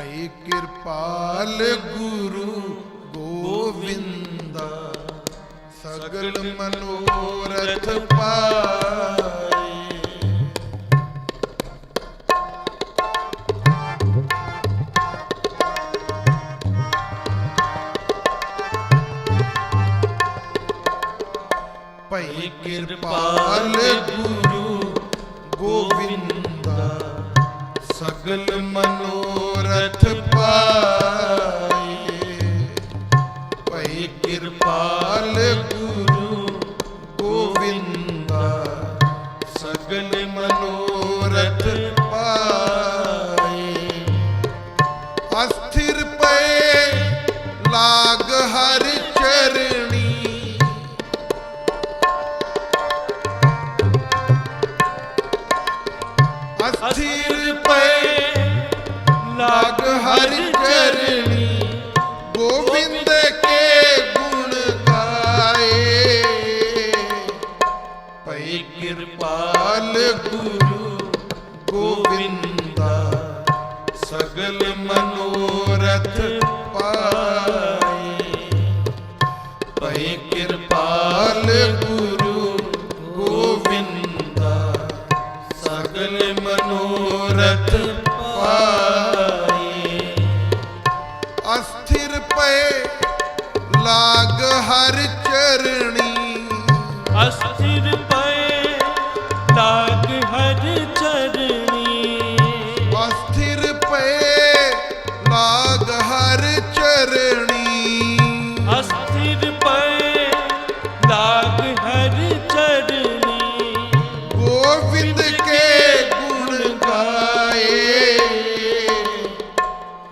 ਭਈ ਕਿਰਪਾਲ ਗੁਰੂ ਗੋਵਿੰਦਾ ਸਗਲ ਮਨੋਰਥ ਪਾਏ। ਭਈ ਕਿਰਪਾਲ ਗੁਰੂ ਗੋਵਿੰਦਾ ਸਗਲ ਮਨ ਗੁਰਮਤਿ ਪਾਏ। ਭਈ ਕਿਰਪਾਲ ਸਗਲ ਮਨੋਰਥ ਪਾਈ। ਭਈ ਕਿਰਪਾਲ ਗੁਰੂ ਗੋਬਿੰਦਾ ਸਗਲ ਮਨੋਰਥ ਪਾਈ। ਅਸਥਿਰ ਪਏ ਲਾਗ ਹਰ ਚਰਣੀ। ਅਸਥਿਰ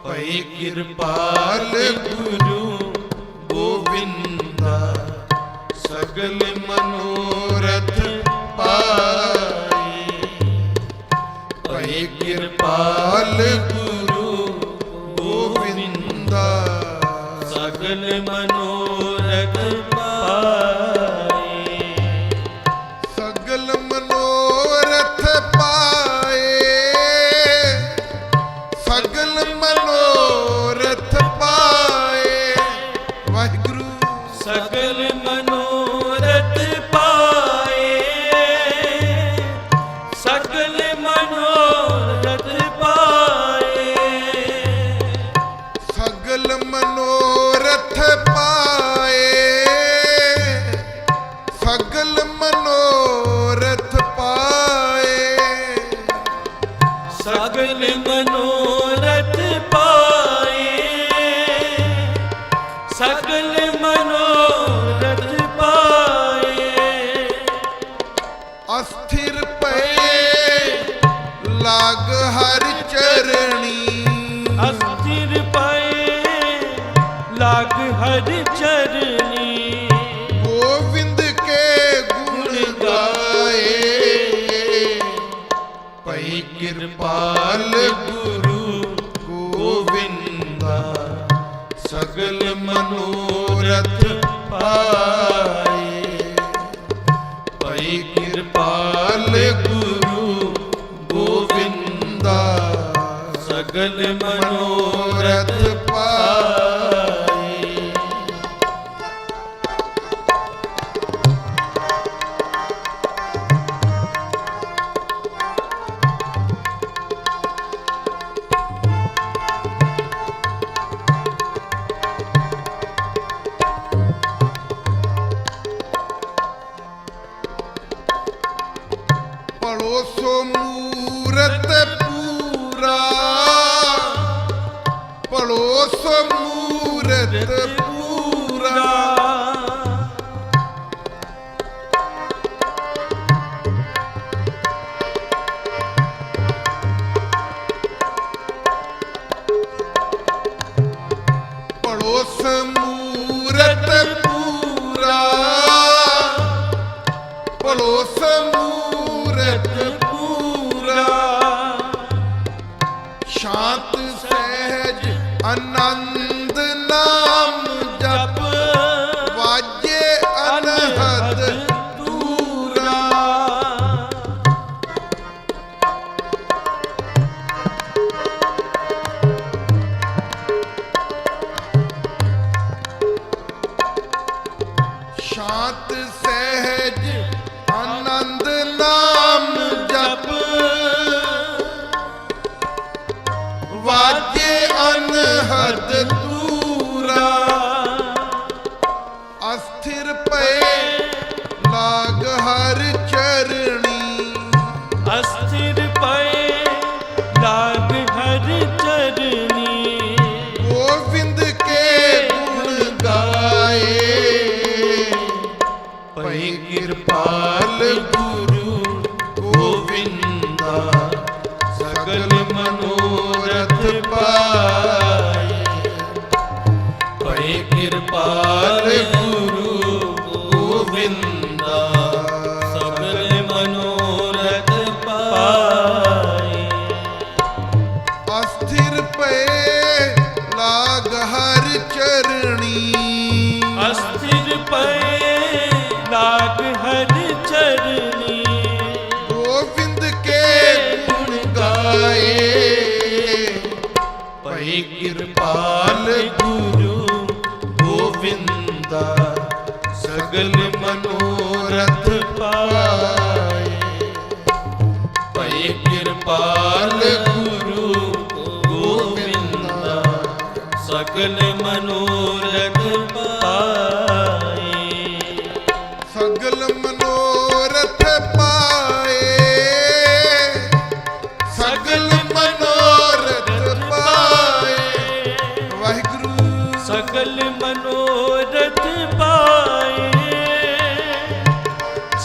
ਭਈ ਕਿਰਪਾਲ ਗੁਰੂ ਗੋਵਿੰਦਾ। ਸਗਲ ਮਨੋਰਥ ਪਾਏ। ਭਈ ਕਿਰਪਾਲ ಶರಣಿ મગન મનો ਸਾਜੇ ਅਨਹਦ ਪਏ ਕੇ ਗੁਣ ਗਾਏ। ਪਈ ਕਿਰਪਾਲ ਗੁਰੂ ਗੋਬਿੰਦਾ ਸਗਲ ਮਨੋਰਥ ਪਾਏ। ਪਈ ਕਿਰਪਾਲ ਗੁਰੂ ਗੋਬਿੰਦਾ ਸਗਲ ਮਨੋ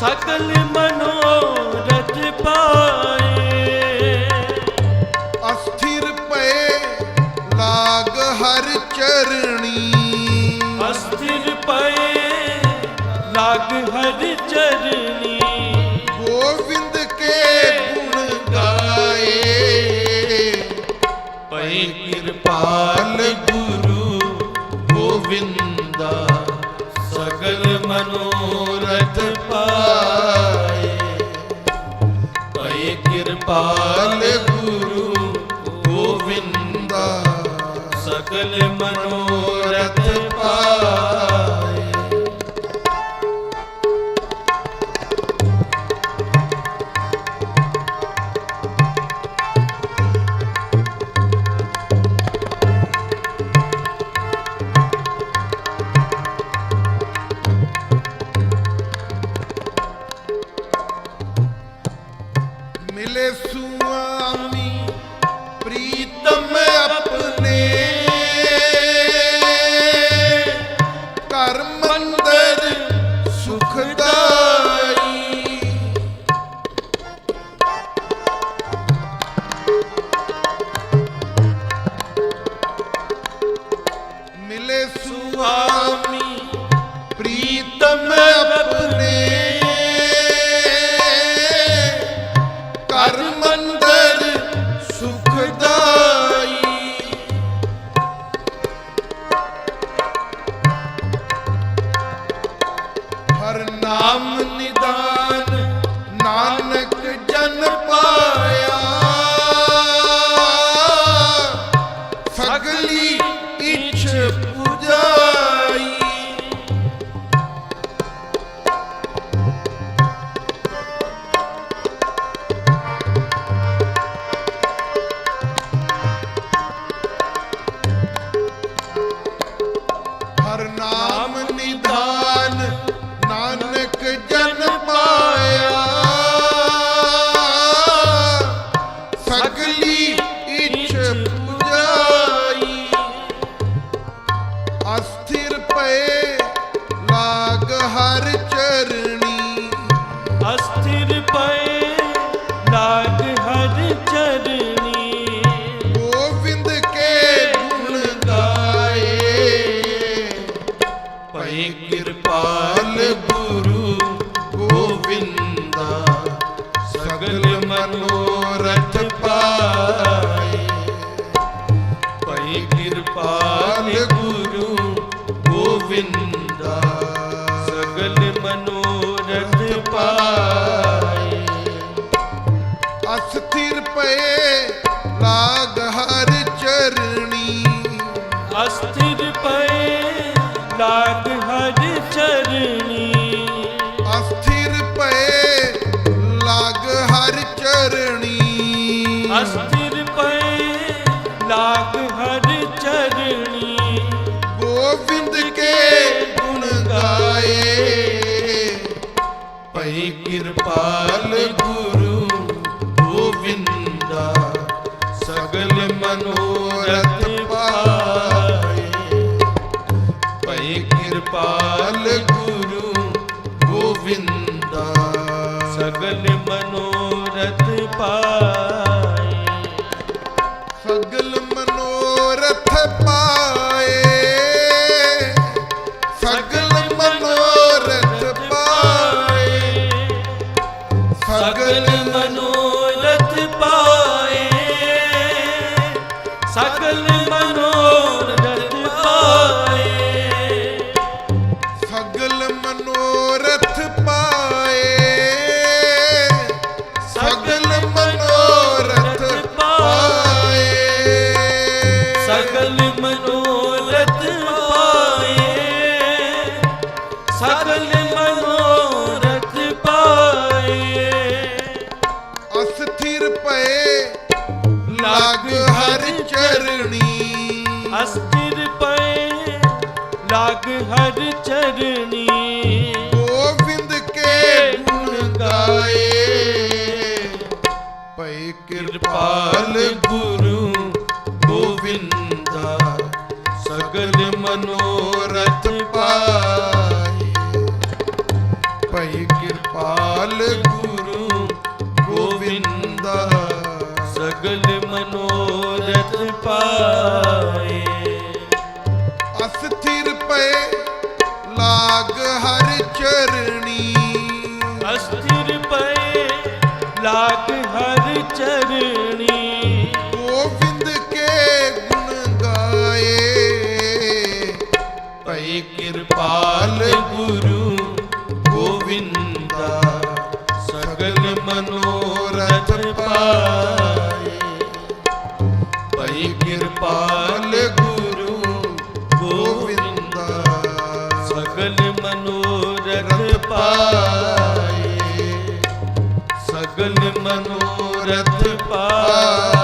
ਸਕਲ ਮਨੋਰਥ ਪਾਏ। ਅਸਥਿਰ ਪਏ ਲਾਗ ਹਰ ਚਰਣੀ। ਅਸਥਿਰ ਪਏ ਲਾਗ ਹਰ ਚਰਣੀ। ਗੋਵਿੰਦ ਕੇ ਗੁਣ ਗਾਏ। ਪਈ ਕਿਰਪਾ Manda. ਅਸਥਿਰ ਪਏ ਲਾਗ ਹਰ ਚਰਨੀ ਅਸਤਿਰ ਪਏ, ਲਾਗ ਹਰ ਚਰਣੀ। ਗੋਬਿੰਦ ਕੇ ਗੁਣ ਗਾਏ। ਪਈ ਕਿਰਪਾਲ ਗੁਰੂ ਗੋਬਿੰਦਾ ਸਗਲ ਮਨੋਰਥ ਪਾਏ। ਪਈ ਕਿਰਪਾਲ ਸਗਲ ਮਨੋਰਥ ਪਾਏ। ਸਗਲ ਮਨੋਰਥ ਪਾਏ। ਸਗਲ ਮਨੋਰਥ ਪਾਏ। ਸਗਲ ਮਨੋਰਥ ਪਾਏ। ਸਗਲ ਮਨੋਰਥ ਪਾਏ। ਸਗਲ ਲਾਗ ਹਰ ਚਰਣੀ। ਗੋਬਿੰਦ ਕੇ ਗੁਣ ਗਾਏ। ਭਈ ਕਿਰਪਾਲ ਗੁਰੂ ਗੋਬਿੰਦਾ ਸਗਲ ਮਨੋਰਥ ਪਾਏ। ਭਈ ਕਿਰਪਾਲ ਗੁਰੂ ਗੋਬਿੰਦਾ ਸਗਲ ਮਨੋਰਥ ਪਾਏ। ਅਸਥਿਰ ਪਏ ਲਾਗ ਹਰ ਚਰਣੀ। ਗੋਬਿੰਦ ਕੇ ਗੁਣ ਗਾਏ, ਭਈ ਕਿਰਪਾਲ ਗੁਰੂ ਗੋਵਿੰਦਾ, ਸਗਲ ਮਨੋਰਥ ਪਾਏ। ਸਗਲ ਮਨੋਰਥ ਪਾ।